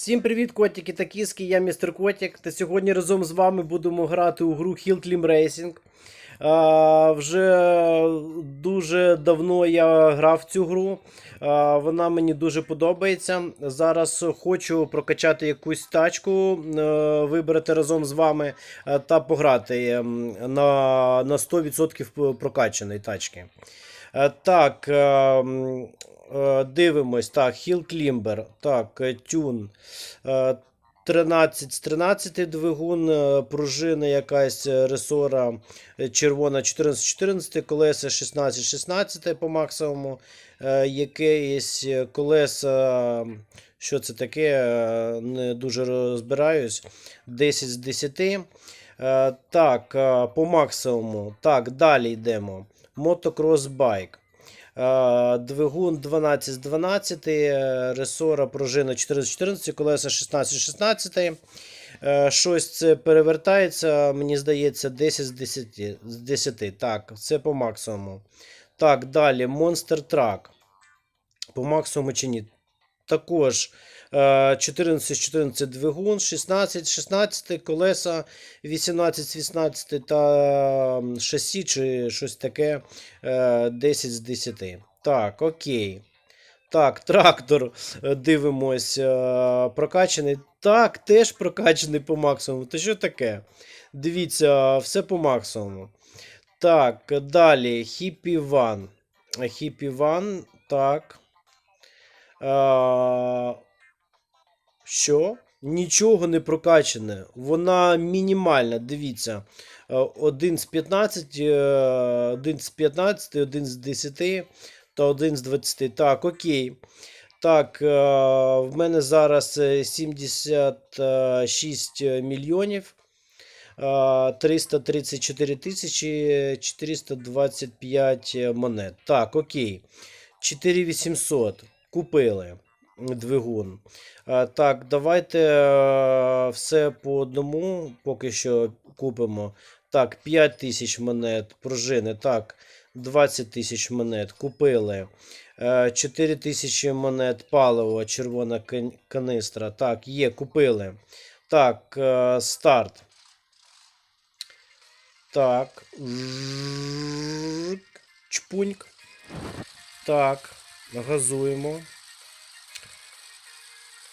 Всім привіт, котики та кіски, я містер Котик. Та сьогодні разом з вами будемо грати у гру Hill Climb Racing. А, вже дуже давно я грав цю гру. А, вона мені дуже подобається. Зараз хочу прокачати якусь тачку, е, вибрати разом з вами е, та пограти ем, на, на 100% прокачаної тачки. Е, Так, е, м, е, дивимось. Так, Hill Climber. Так, е, тюн. Е, 13 з 13 двигун, е, пружина якась е, ресора е, червона 14-14, колеса 16-16 по максимуму. Е, Якесь е, колеса, що це таке, е, не дуже розбираюсь. 10 з 10. Е, Так, е, по максимуму. Так, далі йдемо. Мотокрос байк. Е, Двигун 12 з 12, е, ресора пружина 14-14, колеса 16-16. Е, Щось це перевертається, мені здається, 10 з 10. З 10. Так, це по максимуму. Так, далі Monster Truck. По максимуму чи ні? Також е, 14 з 14 двигун, 16-16 колеса, 18 з 18 та шасі чи щось таке е, 10 з 10. Так, окей. Так, трактор е, дивимось. е, Прокачаний. Так, теж прокачаний по максимуму. Та що таке? Дивіться, все по максимуму. Так, далі. Хіпі Ван. Хіпі Ван. Так. Що? Нічого не прокачане. Вона мінімальна. Дивіться. Е, 1 з 15, е, 1 з 15, 1 з 10 та 1 з 20. Так, окей. Так, е, в мене зараз е, 76 мільйонів. е, 334 тисячі 425 монет. Так, окей. 4800. Купили двигун. Е, Так, давайте е, все по одному поки що купимо. Так, 5 тисяч монет пружини. Так, 20 тисяч монет купили. Е, 4 тисячі монет паливо, червона канистра. Так, є, купили. Так, е, старт. Так. Чпуньк. Так. Газуємо.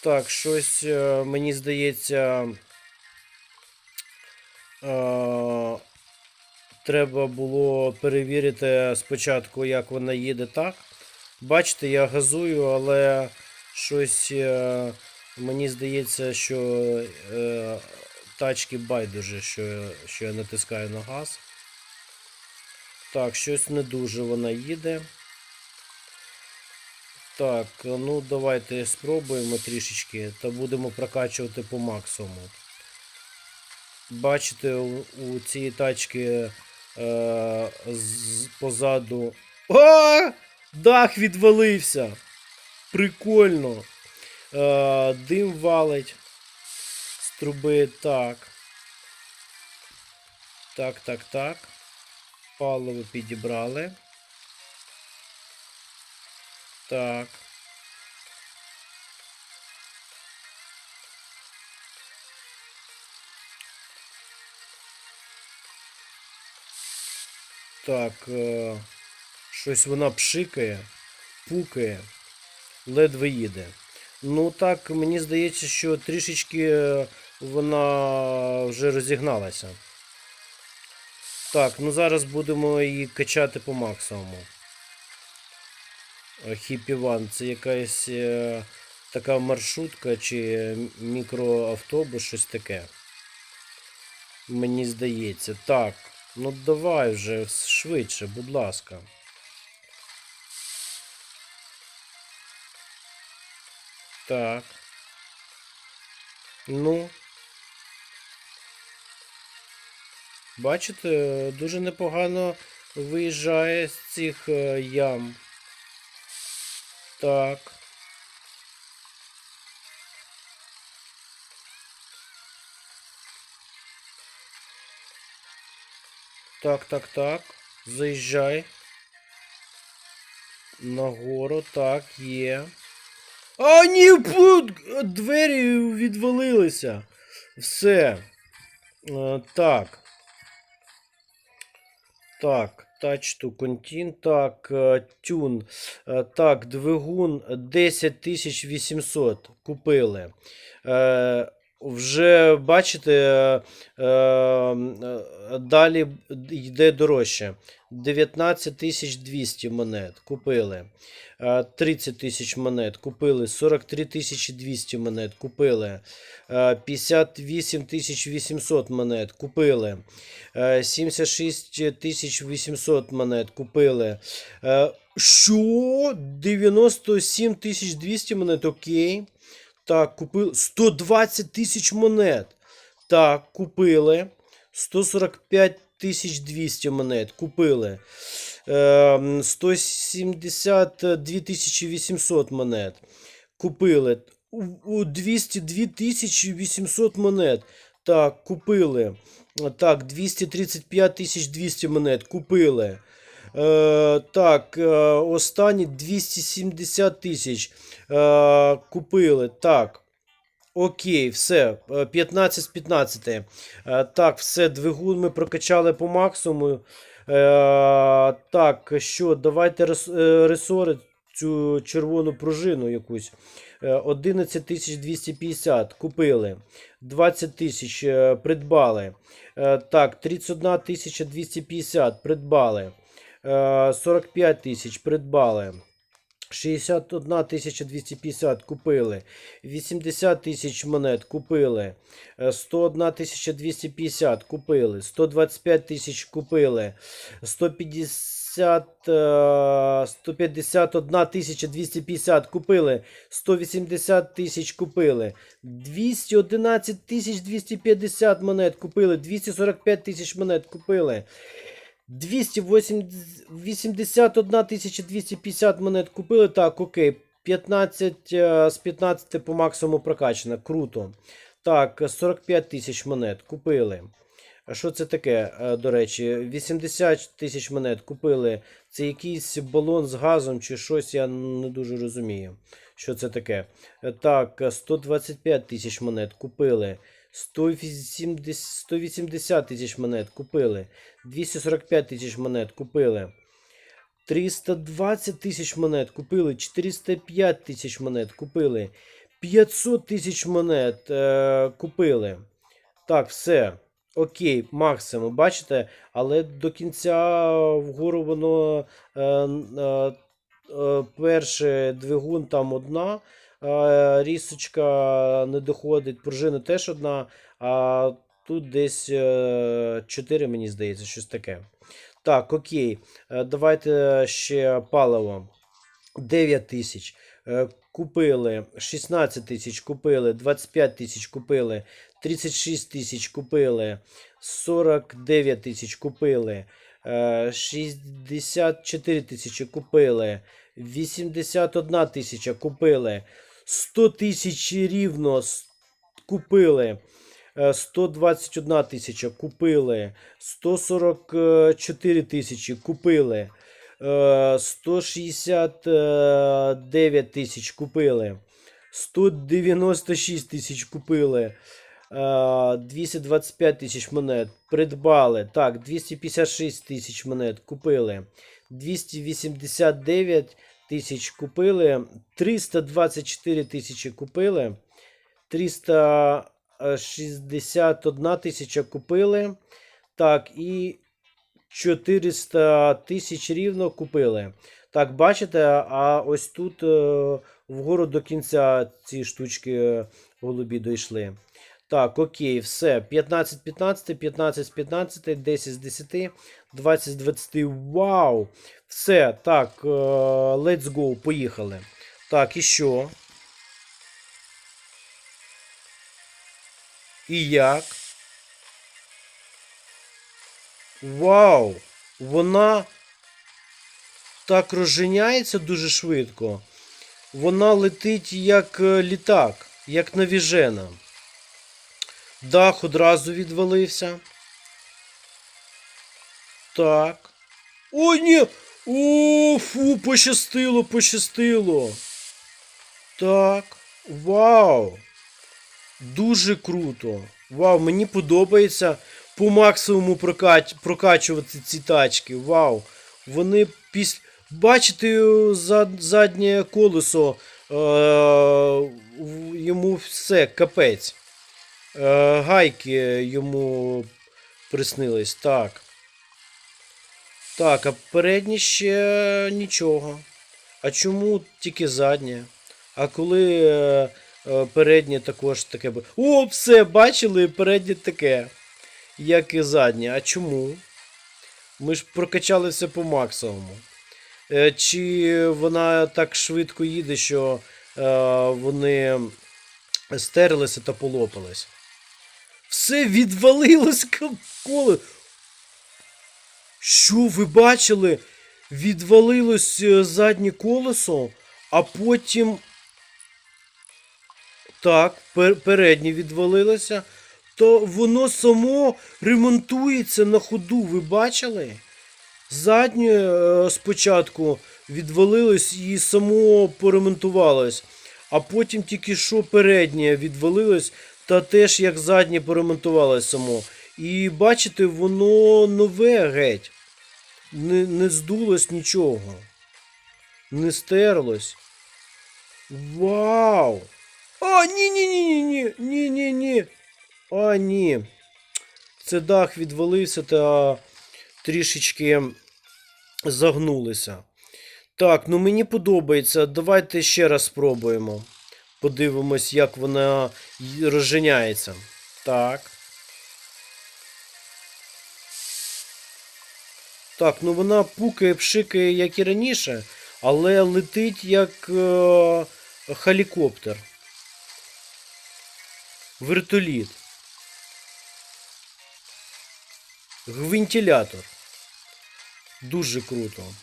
Так, щось е, мені здається. Е, треба було перевірити спочатку, як вона їде так. Бачите, я газую, але щось е, мені здається, що тачки байдуже, що, що я натискаю на газ. Так, щось не дуже вона їде. Так, ну давайте спробуємо трішечки та будемо прокачувати по максимуму. Бачите, у, цієї тачки е, з, позаду. А! Дах відвалився! Прикольно. Е, дим валить з труби. Так. Так, так, так. Паливо підібрали. Так. Так, е, щось вона пшикає, пукає, ледве їде. Ну так, мені здається, що трішечки е, вона вже розігналася. Так, ну зараз будемо її качати по максимуму. Хіпі Ван це якась е, така маршрутка чи мікроавтобус, щось таке. Мені здається. Так, ну давай вже швидше, будь ласка. Так. Ну. Бачите, дуже непогано виїжджає з цих е, ям. Так. Так, так, так. Заїжджай. Нагору, так, є. А ні, пу- двері відвалилися. Все. Е, так. Так, touch to Contin. Так, е, тюн. Е, Так, двигун 10800 купили. Е, вже бачите, далі йде дорожче. 19200 монет купили. Е, 30 тисяч монет купили. 43 200 монет купили. Е, 58 800 монет купили. Е, 76 800 монет купили. Е, Що? 97 200 монет, окей. Так, купили 120 тисяч монет. Так, купили. 145 200 монет купили. Е, 172 800 монет купили. У- у 202 800 монет. Так, купили. Так, 235 200 монет купили. Е, так, е, останні 270 тисяч е, купили. Так. Окей, все. е, 15 з 15. Е, так, все, двигун ми прокачали по максимуму. Е, так, що, давайте е, ресори цю червону пружину якусь. Е, 11 250 купили. 20 тисяч е, придбали. Е, так, 31 250 придбали. Е, 45 тисяч придбали. 61 250 купили. 80 тисяч монет купили. Е, 101 250 купили. 125 тисяч купили. 150, е, 151 250 купили. 180 тисяч купили. 211 250 монет купили. 245 тисяч монет купили. 281 250 монет купили. Так, окей. 15 е, з 15 по максимуму прокачано. Круто. Так, 45 тисяч монет купили. Що це таке, е, до речі? 80 тисяч монет купили. Це якийсь балон з газом чи щось, я не дуже розумію. Що це таке? Е, Так, е, 125 тисяч монет купили. 180 180 тисяч монет купили. 245 тисяч монет купили. 320 тисяч монет купили. 405 тисяч монет купили. 500 тисяч монет е, купили. Так, все. Окей, максимум, бачите, але до кінця вгору воно е, е, е, перший двигун там одна, рісочка не доходить, пружина теж одна, а тут десь е, 4, мені здається, щось таке. Так, окей. Е, Давайте ще паливо. 9 тисяч. Е, Купили 16 тисяч купили, 25 тисяч купили, 36 тисяч купили, 49 тисяч купили, е, 64 тисячі купили, 81 тисяча купили, 100 тисяч рівно купили. Е, 121 тисяча купили, 144 тисячі купили, е, 169 тисяч купили, 196 тисяч купили, е, 225 тисяч монет придбали. Так, 256 тисяч монет купили, 289 тисяч купили, 324 тисячі купили, 361 тисяча купили. Так, і 400 тисяч рівно купили. Так, бачите, а ось тут е, вгору до кінця ці штучки е, голубі дійшли. Так, окей, все. 15 з 15, 15 з 15, 10 з 10, 20 з 20. Вау! Все, так, е, let's go, поїхали. Так, і що? І як? Вау! Вона так розженяється дуже швидко. Вона летить як е, літак, як навіжена. Дах одразу відвалився. Так. О, ні! О, фу, пощастило, пощастило. Так. Вау! Дуже круто. Вау, мені подобається по максимуму прокач... прокачувати ці тачки. Вау. Вони після. Бачите, зад... заднє колесо. Е... Йому все, капець. Е... Гайки йому приснились. Так. Так, а переднє ще нічого. А чому тільки заднє? А коли е, е, переднє також таке. О, все, бачили, переднє таке. Як і заднє. А чому? Ми ж прокачали все по максимуму. Е, чи вона так швидко їде, що е, вони стерлися та полопались? Все відвалилось коло. Що ви бачили? Відвалилось е, заднє колесо, а потім. Так, пер- переднє відвалилося. То воно само ремонтується на ходу, ви бачили? Заднє е, спочатку відвалилось і само поремонтувалось. А потім тільки що переднє відвалилось, та теж як заднє поремонтували само. І бачите, воно нове геть. Не, не здулось нічого. Не стерлось. Вау! А, ні-ні-ні-ні-ні! Ні-ні-ні. А, ні. Це дах відвалився та трішечки загнулися. Так, ну мені подобається. Давайте ще раз спробуємо. Подивимось, як вона розженяється. Так. Так, ну вона пукає, пшикає, як і раніше, але летить як е, хелікоптер. Вертоліт. Гвинтилятор. Дуже круто.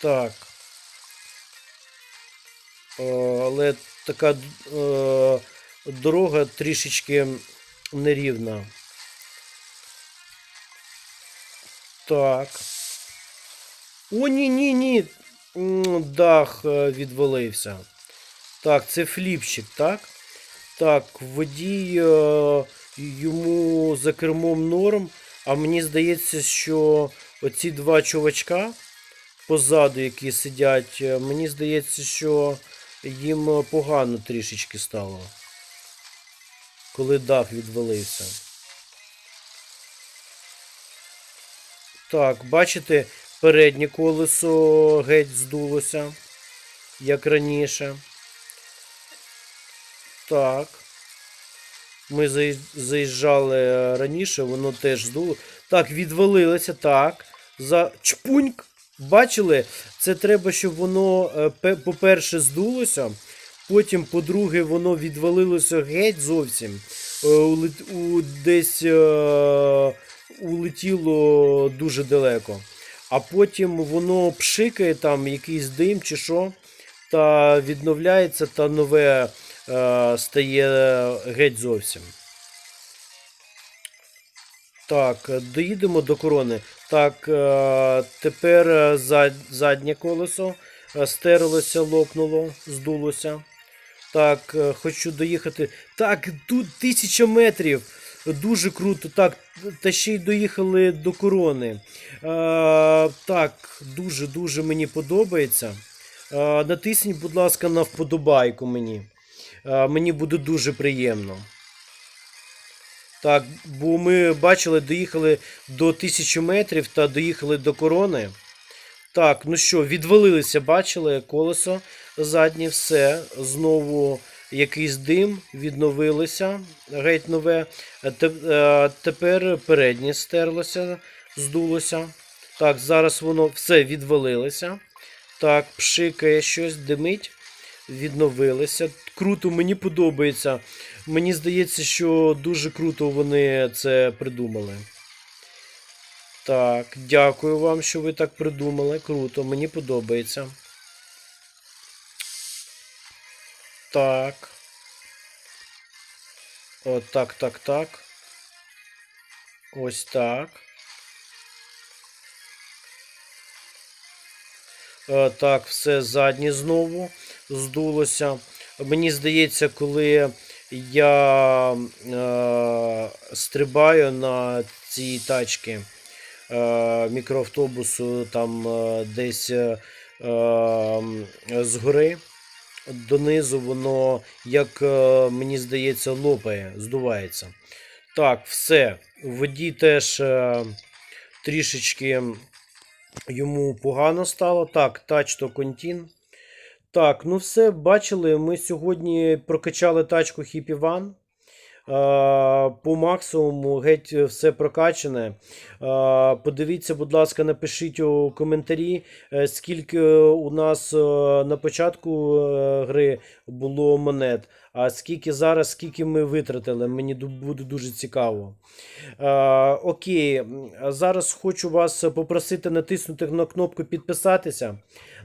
Так. Е, але така е, дорога трішечки нерівна. Так. О, ні, ні, ні. Дах е, відвалився. Так, це фліпчик, так? Так, водій е, йому за кермом норм. А мені здається, що оці два чувачка позаду, які сидять, е, мені здається, що їм е, погано трішечки стало. Коли дах відвалився. Так, бачите, переднє колесо геть здулося, як раніше. Так. Ми заїжджали е, раніше, воно теж здуло. Так, відвалилося, так. За чпуньк. Бачили? Це треба, щоб воно, е, по-перше, здулося. Потім, по-друге, воно відвалилося геть зовсім. Е, десь е, улетіло дуже далеко. А потім воно пшикає там якийсь дим чи що, та відновляється, та нове е, стає геть зовсім. Так, доїдемо до корони. Так, е, тепер е, заднє колесо е, стерлося, лопнуло, здулося. Так, хочу доїхати. Так, тут тисяча метрів. Дуже круто. Так, та ще й доїхали до корони. Е, так, дуже-дуже мені подобається. Е, натисніть, будь ласка, на вподобайку мені. Е, мені буде дуже приємно. Так, бо ми бачили, доїхали до 1000 метрів та доїхали до корони. Так, ну що, відвалилися, бачили колесо заднє, все. Знову якийсь дим, відновилося. Геть нове. Е, е, Тепер переднє стерлося, здулося. Так, зараз воно все відвалилося. Так, пшикає щось, димить. Відновилися. Круто, мені подобається. Мені здається, що дуже круто вони це придумали. Так, дякую вам, що ви так придумали. Круто, мені подобається. Так. О, так, так, так. Ось так. Е, Так, все заднє знову. Здулося. Мені здається, коли я е, стрибаю на цій тачці е, мікроавтобусу там е, десь е, згори, донизу воно, як е, мені здається, лопає, здувається. Так, все. В воді теж е, трішечки йому погано стало. Так, тач то контін. Так, ну все, бачили, ми сьогодні прокачали тачку Hippie. Е, По максимуму геть все прокачане. Подивіться, будь ласка, напишіть у коментарі, е, скільки у нас е, на початку е, гри було монет, а скільки зараз, скільки ми витратили. Мені буде дуже цікаво. Е, Окей, зараз хочу вас попросити натиснути на кнопку підписатися,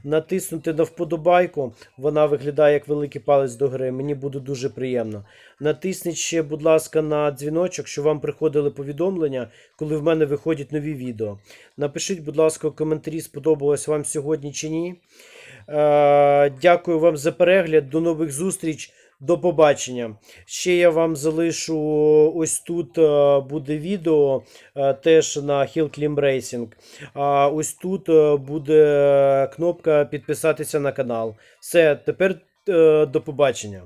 натиснути на вподобайку. Вона виглядає як великий палець до гри. Мені буде дуже приємно. Натисніть ще, будь ласка, на дзвіночок, щоб вам приходили повідомлення, коли в мене виходять нові відео. Напишіть, будь ласка, у коментарі, сподобалось вам сьогодні чи ні. Е, Дякую вам за перегляд. До нових зустріч. До побачення. Ще я вам залишу ось тут е, буде відео е, теж на Hill Climb Racing. А ось тут е, буде кнопка підписатися на канал. Все, тепер до побачення.